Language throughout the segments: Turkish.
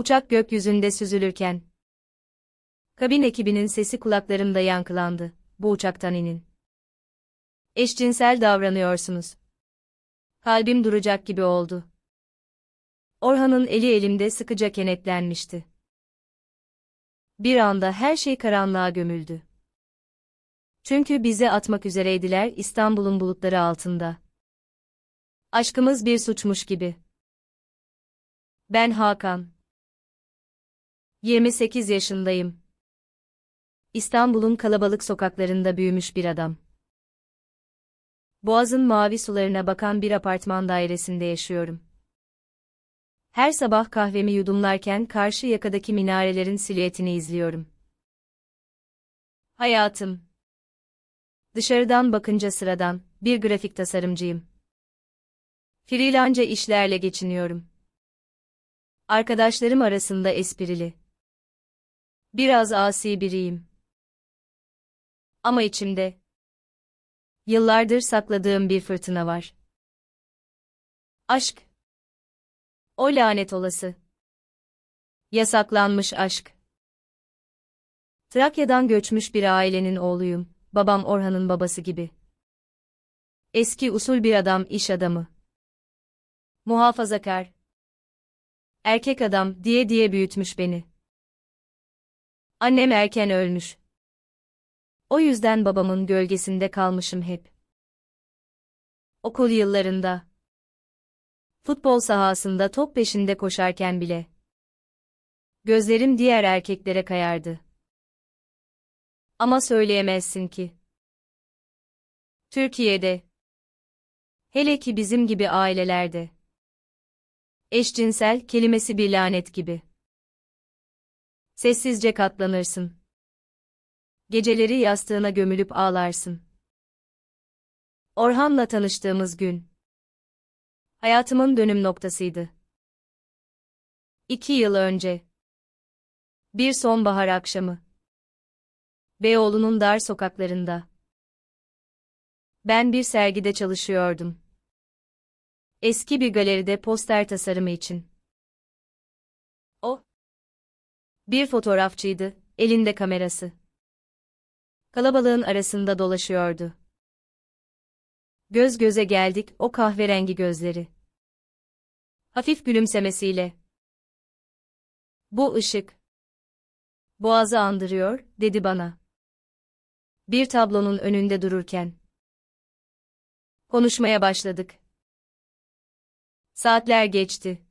Uçak gökyüzünde süzülürken. Kabin ekibinin sesi kulaklarımda yankılandı. Bu uçaktan inin. Eşcinsel davranıyorsunuz. Kalbim duracak gibi oldu. Orhan'ın eli elimde sıkıca kenetlenmişti. Bir anda her şey karanlığa gömüldü. Çünkü bizi atmak üzereydiler İstanbul'un bulutları altında. Aşkımız bir suçmuş gibi. Ben Hakan. 28 yaşındayım. İstanbul'un kalabalık sokaklarında büyümüş bir adam. Boğaz'ın mavi sularına bakan bir apartman dairesinde yaşıyorum. Her sabah kahvemi yudumlarken karşı yakadaki minarelerin silüetini izliyorum. Hayatım. Dışarıdan bakınca sıradan, bir grafik tasarımcıyım. Freelance işlerle geçiniyorum. Arkadaşlarım arasında esprili. Biraz asi biriyim. Ama içimde yıllardır sakladığım bir fırtına var. Aşk. O lanet olası. Yasaklanmış aşk. Trakya'dan göçmüş bir ailenin oğluyum, babam Orhan'ın babası gibi. Eski usul bir adam, iş adamı. Muhafazakar. Erkek adam diye diye büyütmüş beni. Annem erken ölmüş. O yüzden babamın gölgesinde kalmışım hep. Okul yıllarında. Futbol sahasında top peşinde koşarken bile. Gözlerim diğer erkeklere kayardı. Ama söyleyemezsin ki. Türkiye'de. Hele ki bizim gibi ailelerde. Eşcinsel kelimesi bir lanet gibi. Sessizce katlanırsın. Geceleri yastığına gömülüp ağlarsın. Orhan'la tanıştığımız gün. Hayatımın dönüm noktasıydı. İki yıl önce. Bir sonbahar akşamı. Beyoğlu'nun dar sokaklarında. Ben bir sergide çalışıyordum. Eski bir galeride poster tasarımı için. Bir fotoğrafçıydı, elinde kamerası. Kalabalığın arasında dolaşıyordu. Göz göze geldik o kahverengi gözleri. Hafif gülümsemesiyle. Bu ışık. Boğazı andırıyor, dedi bana. Bir tablonun önünde dururken. Konuşmaya başladık. Saatler geçti.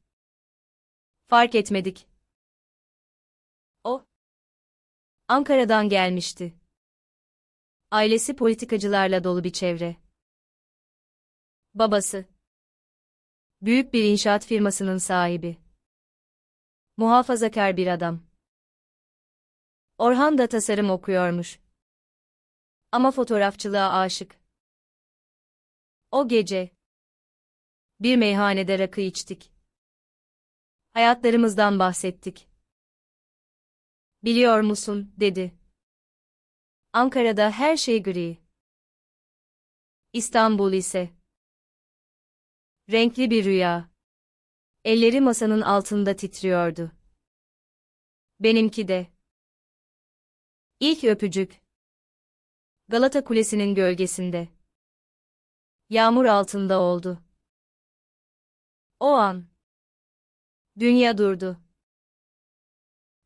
Fark etmedik. Ankara'dan gelmişti. Ailesi politikacılarla dolu bir çevre. Babası büyük bir inşaat firmasının sahibi. Muhafazakar bir adam. Orhan da tasarım okuyormuş. Ama fotoğrafçılığa aşık. O gece bir meyhanede rakı içtik. Hayatlarımızdan bahsettik. Biliyor musun, dedi. Ankara'da her şey gri. İstanbul ise renkli bir rüya. Elleri masanın altında titriyordu. Benimki de. İlk öpücük. Galata Kulesi'nin gölgesinde. Yağmur altında oldu. O an. Dünya durdu.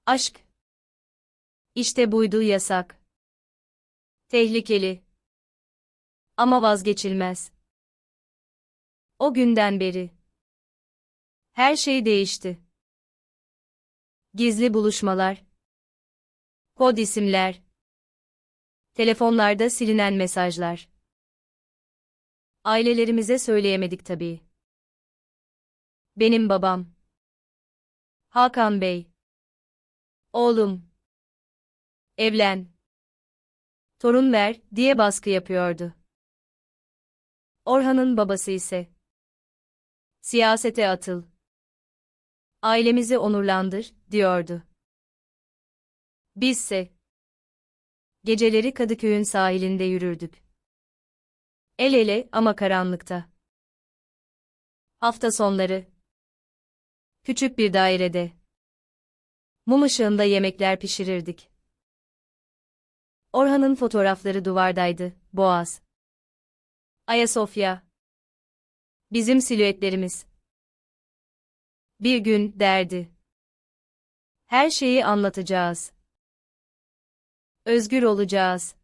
Aşk. İşte buydu yasak. Tehlikeli. Ama vazgeçilmez. O günden beri. Her şey değişti. Gizli buluşmalar. Kod isimler. Telefonlarda silinen mesajlar. Ailelerimize söyleyemedik tabii. Benim babam. Hakan Bey. Oğlum. Evlen. Torun ver, diye baskı yapıyordu. Orhan'ın babası ise. Siyasete atıl. Ailemizi onurlandır, diyordu. Bizse. Geceleri Kadıköy'ün sahilinde yürürdük. El ele ama karanlıkta. Hafta sonları. Küçük bir dairede. Mum ışığında yemekler pişirirdik. Orhan'ın fotoğrafları duvardaydı, Boğaz. Ayasofya. Bizim silüetlerimiz. Bir gün, derdi. Her şeyi anlatacağız. Özgür olacağız.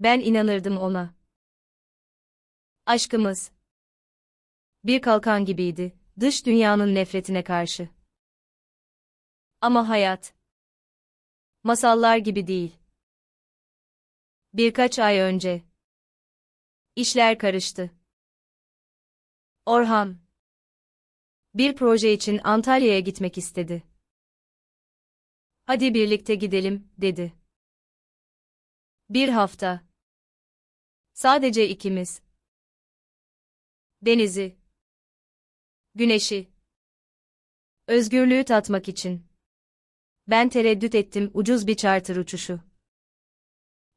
Ben inanırdım ona. Aşkımız. Bir kalkan gibiydi, dış dünyanın nefretine karşı. Ama hayat. Masallar gibi değil. Birkaç ay önce. İşler karıştı. Orhan. Bir proje için Antalya'ya gitmek istedi. Hadi birlikte gidelim, dedi. Bir hafta. Sadece ikimiz. Denizi. Güneşi. Özgürlüğü tatmak için. Ben tereddüt ettim ucuz bir charter uçuşu.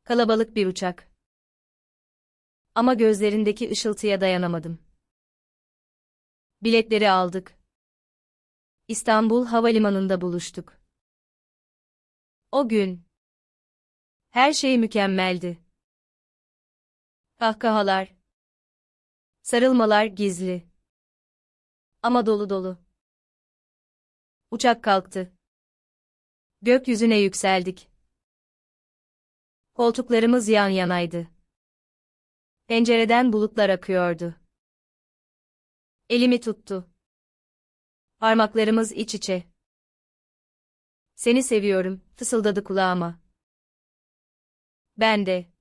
Kalabalık bir uçak. Ama gözlerindeki ışıltıya dayanamadım. Biletleri aldık. İstanbul Havalimanı'nda buluştuk. O gün. Her şey mükemmeldi. Kahkahalar. Sarılmalar gizli. Ama dolu dolu. Uçak kalktı. Gökyüzüne yükseldik. Koltuklarımız yan yanaydı. Pencereden bulutlar akıyordu. Elimi tuttu. Parmaklarımız iç içe. Seni seviyorum, fısıldadı kulağıma. Ben de.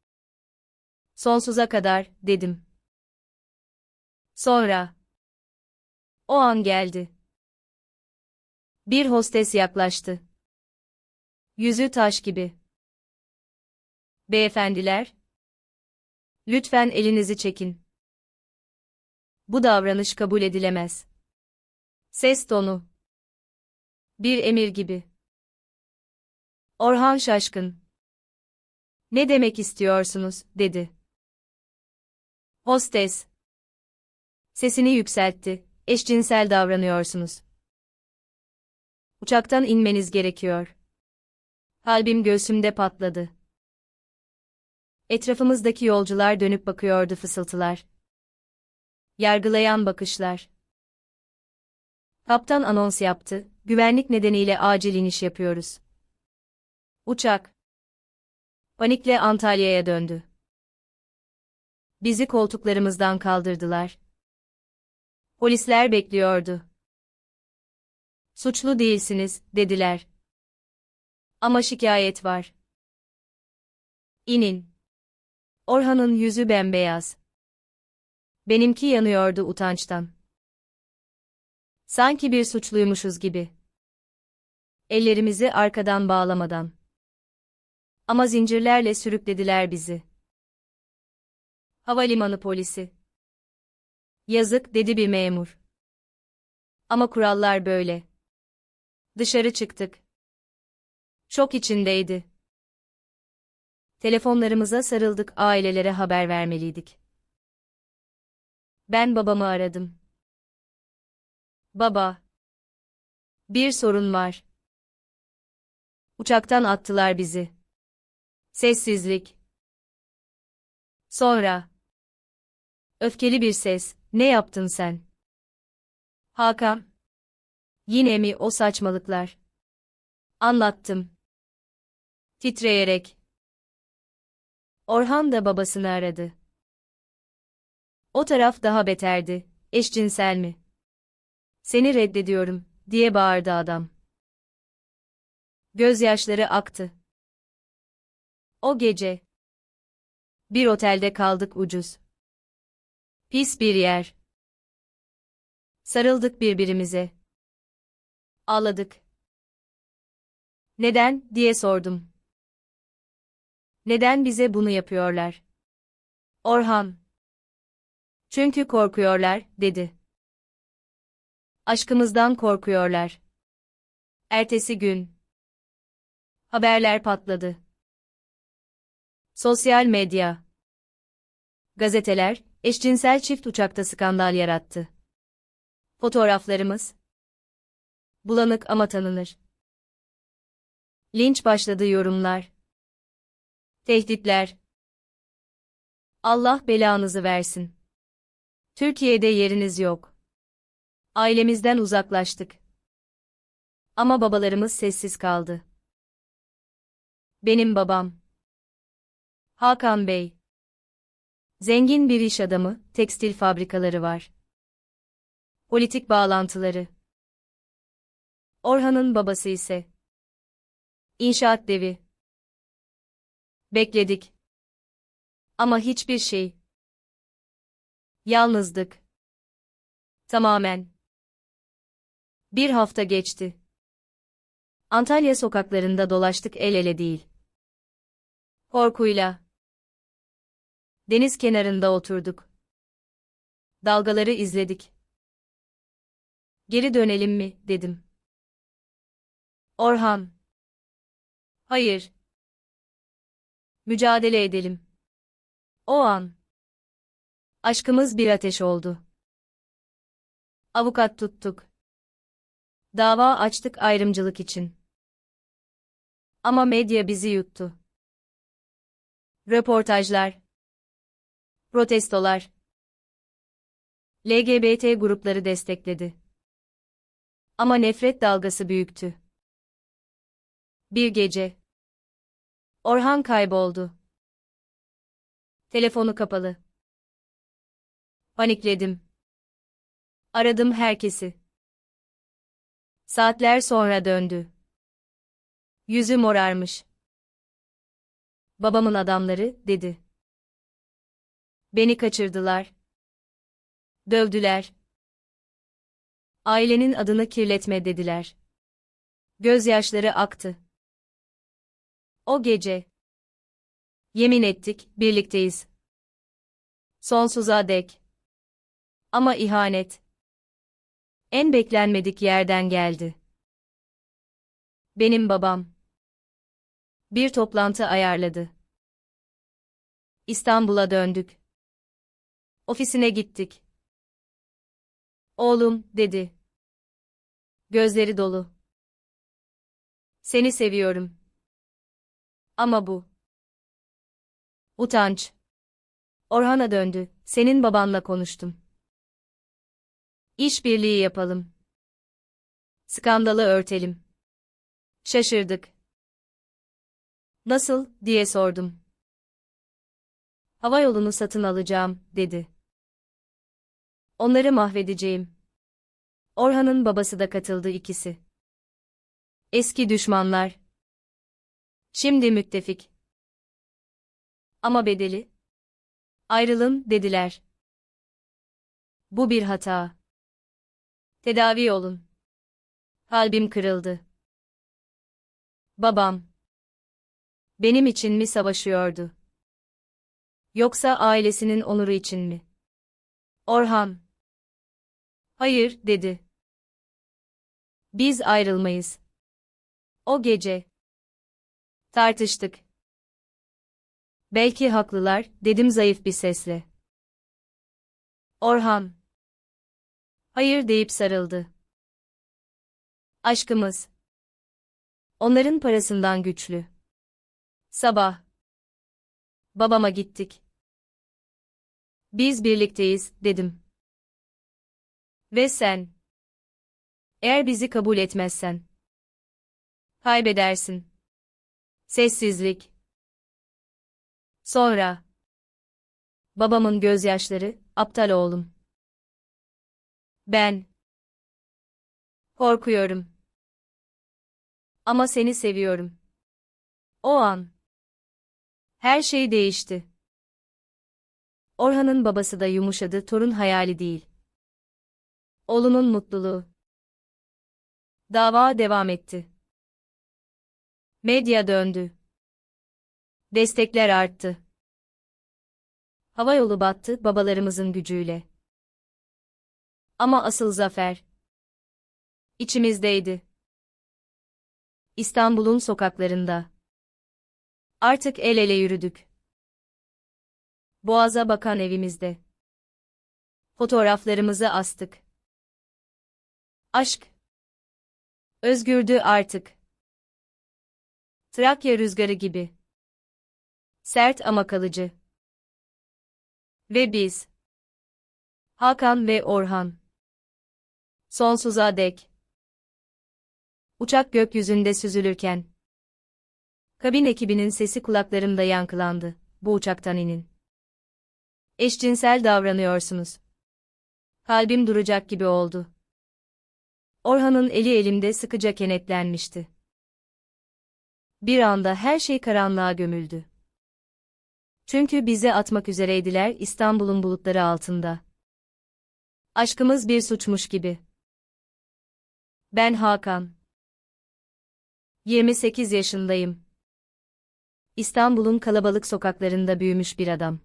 Sonsuza kadar, dedim. Sonra. O an geldi. Bir hostes yaklaştı. Yüzü taş gibi. Beyefendiler. Lütfen elinizi çekin. Bu davranış kabul edilemez. Ses tonu. Bir emir gibi. Orhan şaşkın. Ne demek istiyorsunuz, dedi. Hostes. Sesini yükseltti, eşcinsel davranıyorsunuz. Uçaktan inmeniz gerekiyor. Kalbim göğsümde patladı. Etrafımızdaki yolcular dönüp bakıyordu fısıltılar. Yargılayan bakışlar. Kaptan anons yaptı, güvenlik nedeniyle acil iniş yapıyoruz. Uçak. Panikle Antalya'ya döndü. Bizi koltuklarımızdan kaldırdılar. Polisler bekliyordu. Suçlu değilsiniz, dediler. Ama şikayet var. İnin. Orhan'ın yüzü bembeyaz. Benimki yanıyordu utançtan. Sanki bir suçluymuşuz gibi. Ellerimizi arkadan bağlamadan. Ama zincirlerle sürüklediler bizi. Havalimanı polisi. Yazık dedi bir memur. Ama kurallar böyle. Dışarı çıktık. Şok içindeydi. Telefonlarımıza sarıldık, ailelere haber vermeliydik. Ben babamı aradım. Baba. Bir sorun var. Uçaktan attılar bizi. Sessizlik. Sonra. Öfkeli bir ses, ne yaptın sen? Hakan. Yine mi o saçmalıklar? Anlattım. Titreyerek. Orhan da babasını aradı. O taraf daha beterdi. Eşcinsel mi? Seni reddediyorum, diye bağırdı adam. Gözyaşları aktı. O gece. Bir otelde kaldık ucuz. Pis bir yer. Sarıldık birbirimize. Ağladık. Neden, diye sordum. Neden bize bunu yapıyorlar? Orhan. Çünkü korkuyorlar, dedi. Aşkımızdan korkuyorlar. Ertesi gün. Haberler patladı. Sosyal medya. Gazeteler, eşcinsel çift uçakta skandal yarattı. Fotoğraflarımız. Bulanık ama tanınır. Linç başladı yorumlar. Tehditler. Allah belanızı versin. Türkiye'de yeriniz yok. Ailemizden uzaklaştık. Ama babalarımız sessiz kaldı. Benim babam. Hakan Bey. Zengin bir iş adamı, tekstil fabrikaları var. Politik bağlantıları. Orhan'ın babası ise İnşaat devi. Bekledik. Ama hiçbir şey. Yalnızdık. Tamamen. Bir hafta geçti. Antalya sokaklarında dolaştık el ele değil. Korkuyla. Deniz kenarında oturduk. Dalgaları izledik. Geri dönelim mi, dedim. Orhan. Hayır. Mücadele edelim. O an. Aşkımız bir ateş oldu. Avukat tuttuk. Dava açtık ayrımcılık için. Ama medya bizi yuttu. Röportajlar. Protestolar. LGBT grupları destekledi. Ama nefret dalgası büyüktü. Bir gece. Orhan kayboldu. Telefonu kapalı. Panikledim. Aradım herkesi. Saatler sonra döndü. Yüzü morarmış. Babamın adamları, dedi. Beni kaçırdılar. Dövdüler. Ailenin adını kirletme dediler. Gözyaşları aktı. O gece. Yemin ettik, birlikteyiz. Sonsuza dek. Ama ihanet. En beklenmedik yerden geldi. Benim babam. Bir toplantı ayarladı. İstanbul'a döndük. Ofisine gittik. Oğlum, dedi. Gözleri dolu. Seni seviyorum. Ama bu. Utanç. Orhan'a döndü. Senin babanla konuştum. İşbirliği yapalım. Skandalı örtelim. Şaşırdık. Nasıl, diye sordum. Hava yolunu satın alacağım, dedi. Onları mahvedeceğim. Orhan'ın babası da katıldı ikisi. Eski düşmanlar. Şimdi müttefik. Ama bedeli? Ayrılın, dediler. Bu bir hata. Tedavi olun. Kalbim kırıldı. Babam. Benim için mi savaşıyordu? Yoksa ailesinin onuru için mi? Orhan. Hayır, dedi. Biz ayrılmayız. O gece. Tartıştık. Belki haklılar, dedim zayıf bir sesle. Orhan. Hayır deyip sarıldı. Aşkımız. Onların parasından güçlü. Sabah. Babama gittik. Biz birlikteyiz, dedim. Ve sen. Eğer bizi kabul etmezsen. Kaybedersin. Sessizlik. Sonra. Babamın gözyaşları, aptal oğlum. Ben. Korkuyorum. Ama seni seviyorum. O an. Her şey değişti. Orhan'ın babası da yumuşadı, torun hayali değil. Oğlunun mutluluğu. Dava devam etti. Medya döndü. Destekler arttı. Havayolu battı babalarımızın gücüyle. Ama asıl zafer içimizdeydi. İstanbul'un sokaklarında. Artık el ele yürüdük. Boğaza bakan evimizde. Fotoğraflarımızı astık. Aşk. Özgürdü artık. Trakya rüzgarı gibi. Sert ama kalıcı. Ve biz. Hakan ve Orhan. Sonsuza dek. Uçak gökyüzünde süzülürken. Kabin ekibinin sesi kulaklarımda yankılandı. Bu uçaktan inin. Eşcinsel davranıyorsunuz. Kalbim duracak gibi oldu. Orhan'ın eli elimde sıkıca kenetlenmişti. Bir anda her şey karanlığa gömüldü. Çünkü bize atmak üzereydiler İstanbul'un bulutları altında. Aşkımız bir suçmuş gibi. Ben Hakan. 28 yaşındayım. İstanbul'un kalabalık sokaklarında büyümüş bir adam.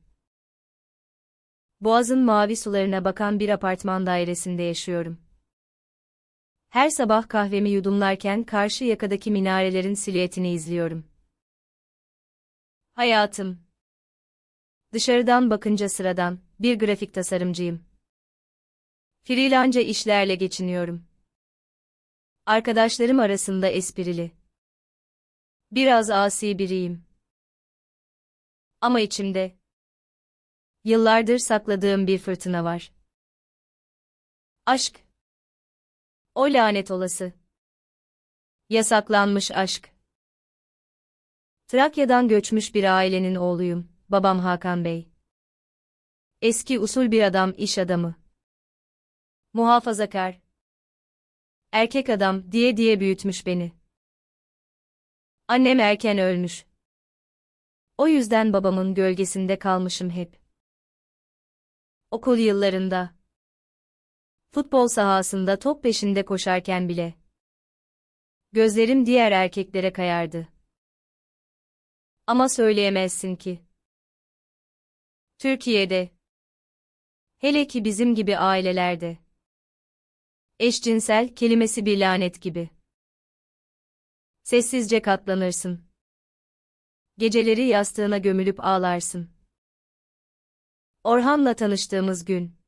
Boğaz'ın mavi sularına bakan bir apartman dairesinde yaşıyorum. Her sabah kahvemi yudumlarken karşı yakadaki minarelerin silüetini izliyorum. Hayatım. Dışarıdan bakınca sıradan, bir grafik tasarımcıyım. Freelance işlerle geçiniyorum. Arkadaşlarım arasında esprili. Biraz asi biriyim. Ama içimde yıllardır sakladığım bir fırtına var. Aşk. O lanet olası. Yasaklanmış aşk. Trakya'dan göçmüş bir ailenin oğluyum, babam Hakan Bey. Eski usul bir adam, iş adamı. Muhafazakar. Erkek adam diye diye büyütmüş beni. Annem erken ölmüş. O yüzden babamın gölgesinde kalmışım hep. Okul yıllarında. Futbol sahasında top peşinde koşarken bile. Gözlerim diğer erkeklere kayardı. Ama söyleyemezsin ki. Türkiye'de. Hele ki bizim gibi ailelerde. Eşcinsel kelimesi bir lanet gibi. Sessizce katlanırsın. Geceleri yastığına gömülüp ağlarsın. Orhan'la tanıştığımız gün.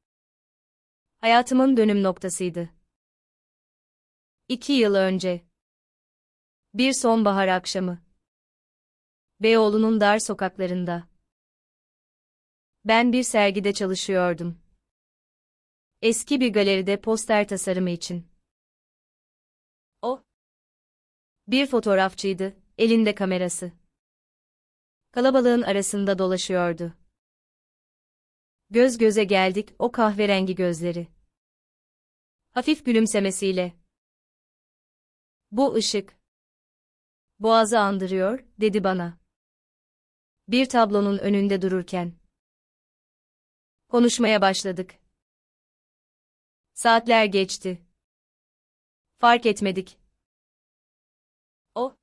Hayatımın dönüm noktasıydı. İki yıl önce. Bir sonbahar akşamı. Beyoğlu'nun dar sokaklarında. Ben bir sergide çalışıyordum. Eski bir galeride poster tasarımı için. O bir fotoğrafçıydı, elinde kamerası. Kalabalığın arasında dolaşıyordu. Göz göze geldik o kahverengi gözleri. Hafif gülümsemesiyle. Bu ışık. Boğazı andırıyor, dedi bana. Bir tablonun önünde dururken. Konuşmaya başladık. Saatler geçti. Fark etmedik. O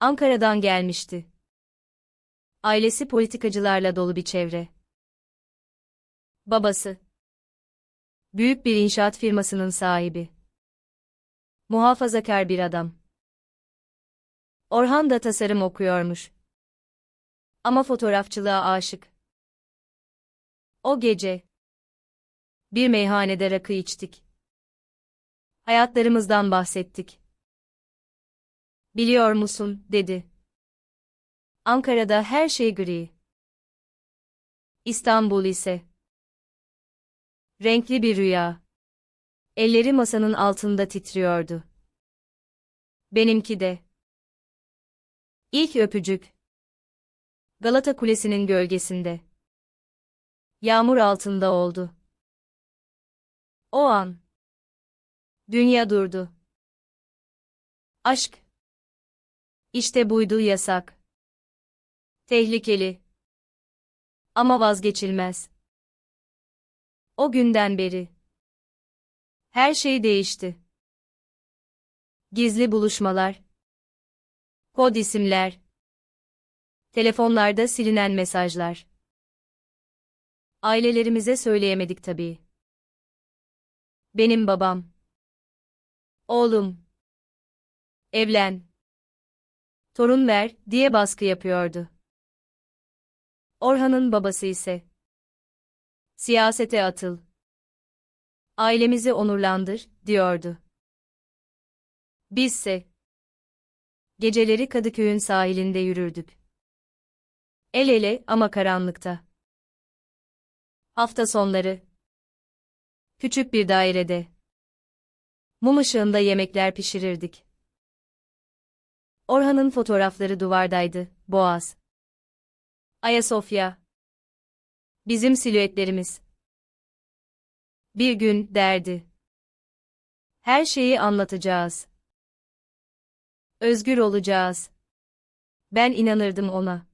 Ankara'dan gelmişti. Ailesi politikacılarla dolu bir çevre. Babası büyük bir inşaat firmasının sahibi. Muhafazakar bir adam. Orhan da tasarım okuyormuş. Ama fotoğrafçılığa aşık. O gece bir meyhanede rakı içtik. Hayatlarımızdan bahsettik. Biliyor musun, dedi. Ankara'da her şey gri. İstanbul ise renkli bir rüya. Elleri masanın altında titriyordu. Benimki de. İlk öpücük. Galata Kulesi'nin gölgesinde. Yağmur altında oldu. O an. Dünya durdu. Aşk. İşte buydu yasak. Tehlikeli. Ama vazgeçilmez. O günden beri. Her şey değişti. Gizli buluşmalar. Kod isimler. Telefonlarda silinen mesajlar. Ailelerimize söyleyemedik tabii. Benim babam. Oğlum. Evlen. Torun ver diye baskı yapıyordu. Orhan'ın babası ise siyasete atıl. Ailemizi onurlandır diyordu. Bizse Geceleri Kadıköy'ün sahilinde yürürdük. El ele ama karanlıkta. Hafta sonları. Küçük bir dairede. Mum ışığında yemekler pişirirdik. Orhan'ın fotoğrafları duvardaydı, Boğaz. Ayasofya. Bizim silüetlerimiz. Bir gün, derdi. Her şeyi anlatacağız. Özgür olacağız. Ben inanırdım ona.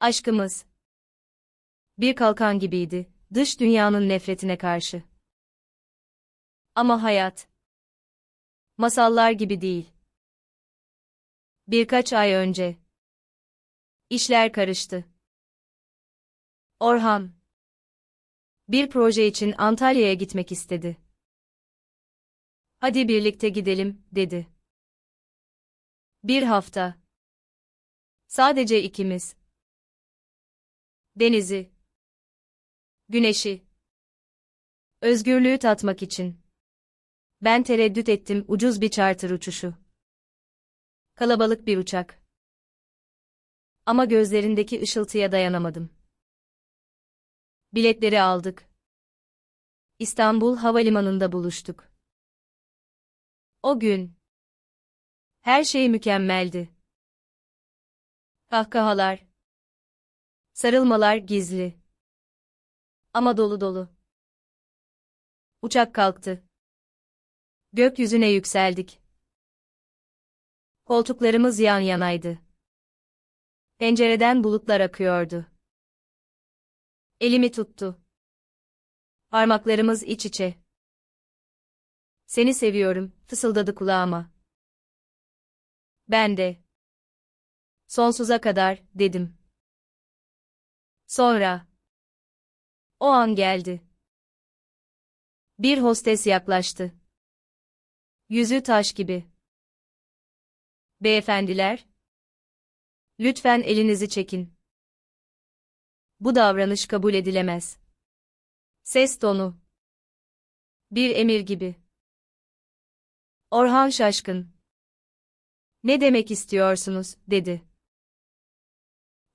Aşkımız. Bir kalkan gibiydi, dış dünyanın nefretine karşı. Ama hayat. Masallar gibi değil. Birkaç ay önce. İşler karıştı. Orhan. Bir proje için Antalya'ya gitmek istedi. Hadi birlikte gidelim, dedi. Bir hafta. Sadece ikimiz. Denizi. Güneşi. Özgürlüğü tatmak için. Ben tereddüt ettim ucuz bir charter uçuşu. Kalabalık bir uçak. Ama gözlerindeki ışıltıya dayanamadım. Biletleri aldık. İstanbul Havalimanı'nda buluştuk. O gün. Her şey mükemmeldi. Kahkahalar. Sarılmalar gizli. Ama dolu dolu. Uçak kalktı. Gökyüzüne yükseldik. Koltuklarımız yan yanaydı. Pencereden bulutlar akıyordu. Elimi tuttu. Parmaklarımız iç içe. Seni seviyorum, fısıldadı kulağıma. Ben de. Sonsuza kadar, dedim. Sonra. O an geldi. Bir hostes yaklaştı. Yüzü taş gibi. Beyefendiler. Lütfen elinizi çekin. Bu davranış kabul edilemez. Ses tonu. Bir emir gibi. Orhan şaşkın. Ne demek istiyorsunuz, dedi.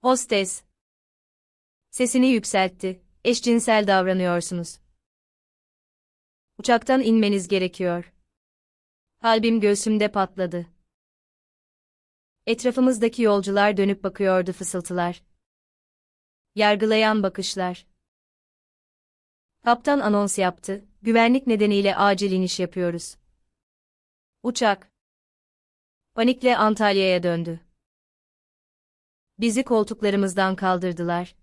Hostes. Sesini yükseltti, eşcinsel davranıyorsunuz. Uçaktan inmeniz gerekiyor. Kalbim göğsümde patladı. Etrafımızdaki yolcular dönüp bakıyordu fısıltılar. Yargılayan bakışlar. Kaptan anons yaptı, güvenlik nedeniyle acil iniş yapıyoruz. Uçak. Panikle Antalya'ya döndü. Bizi koltuklarımızdan kaldırdılar.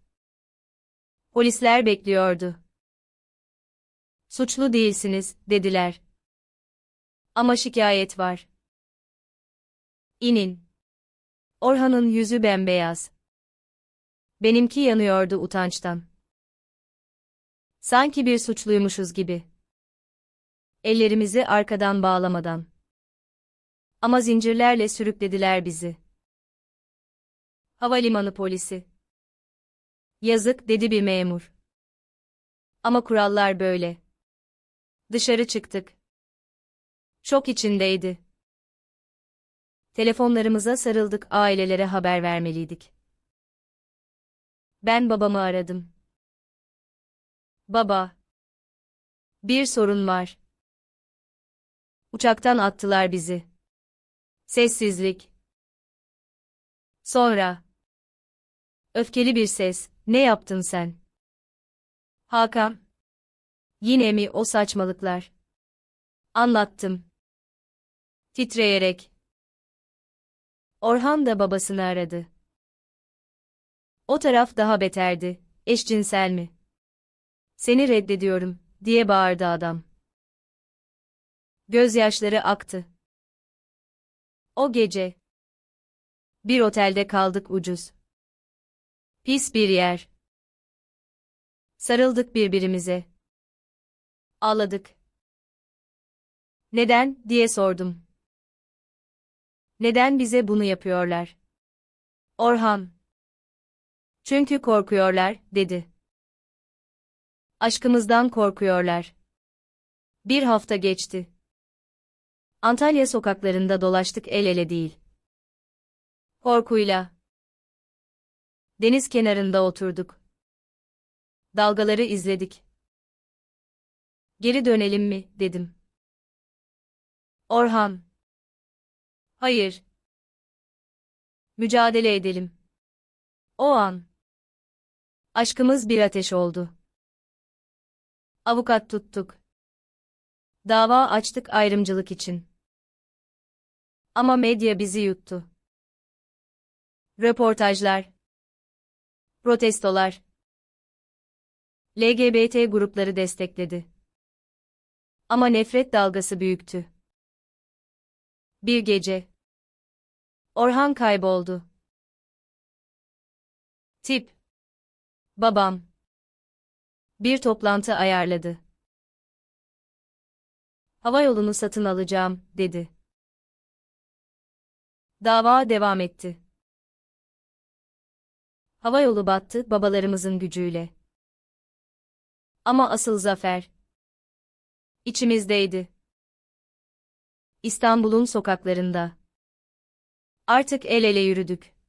Polisler bekliyordu. Suçlu değilsiniz, dediler. Ama şikayet var. İnin. Orhan'ın yüzü bembeyaz. Benimki yanıyordu utançtan. Sanki bir suçluymuşuz gibi. Ellerimizi arkadan bağlamadan. Ama zincirlerle sürüklediler bizi. Havalimanı polisi. Yazık dedi bir memur. Ama kurallar böyle. Dışarı çıktık. Şok içindeydi. Telefonlarımıza sarıldık ailelere haber vermeliydik. Ben babamı aradım. Baba. Bir sorun var. Uçaktan attılar bizi. Sessizlik. Sonra. Öfkeli bir ses, ne yaptın sen? Hakan. Yine mi o saçmalıklar? Anlattım. Titreyerek. Orhan da babasını aradı. O taraf daha beterdi. Eşcinsel mi? Seni reddediyorum, diye bağırdı adam. Gözyaşları aktı. O gece. Bir otelde kaldık ucuz. Pis bir yer. Sarıldık birbirimize. Ağladık. Neden, diye sordum. Neden bize bunu yapıyorlar? Orhan. Çünkü korkuyorlar, dedi. Aşkımızdan korkuyorlar. Bir hafta geçti. Antalya sokaklarında dolaştık el ele değil. Korkuyla. Deniz kenarında oturduk. Dalgaları izledik. Geri dönelim mi, dedim. Orhan. Hayır. Mücadele edelim. O an. Aşkımız bir ateş oldu. Avukat tuttuk. Dava açtık ayrımcılık için. Ama medya bizi yuttu. Röportajlar. Protestolar. LGBT grupları destekledi. Ama nefret dalgası büyüktü. Bir gece. Orhan kayboldu. Tip. Babam. Bir toplantı ayarladı. Hava yolunu satın alacağım, dedi. Dava devam etti. Hava yolu battı babalarımızın gücüyle. Ama asıl zafer içimizdeydi. İstanbul'un sokaklarında. Artık el ele yürüdük.